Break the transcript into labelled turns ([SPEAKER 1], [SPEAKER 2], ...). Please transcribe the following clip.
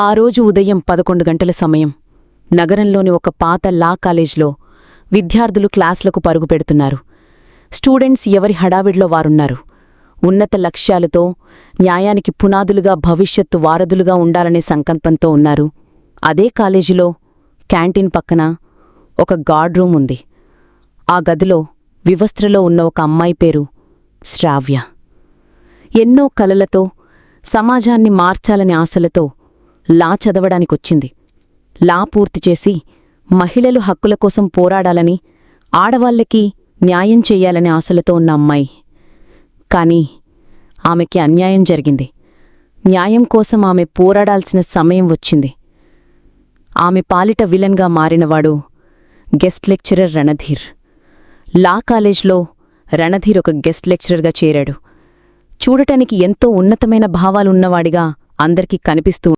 [SPEAKER 1] ఆ రోజు ఉదయం పదకొండు గంటల సమయం. నగరంలోని ఒక పాత లా కాలేజ్లో విద్యార్థులు క్లాసులకు పరుగు పెడుతున్నారు. స్టూడెంట్స్ ఎవరి హడావిడిలో వారున్నారు. ఉన్నత లక్ష్యాలతో న్యాయానికి పునాదులుగా భవిష్యత్తు వారధులుగా ఉండాలనే సంకల్పంతో ఉన్నారు. అదే కాలేజీలో క్యాంటీన్ పక్కన ఒక గార్డ్ రూమ్ ఉంది. ఆ గదిలో వివస్త్రలో ఉన్న ఒక అమ్మాయి పేరు శ్రావ్య. ఎన్నో కలలతో సమాజాన్ని మార్చాలనే ఆశలతో లా చదవడానికొచ్చింది. లా పూర్తి చేసి మహిళలు హక్కుల కోసం పోరాడాలని ఆడవాళ్ళకి న్యాయం చెయ్యాలనే ఆశలతో ఉన్న అమ్మాయి. కాని ఆమెకి అన్యాయం జరిగింది. న్యాయం కోసం ఆమె పోరాడాల్సిన సమయం వచ్చింది. ఆమె పాలిట విలన్గా మారినవాడు గెస్ట్ లెక్చరర్ రణధీర్. లా కాలేజ్లో రణధీర్ ఒక గెస్ట్ లెక్చరర్గా చేరాడు. చూడటానికి ఎంతో ఉన్నతమైన భావాలున్నవాడిగా అందరికీ కనిపిస్తూ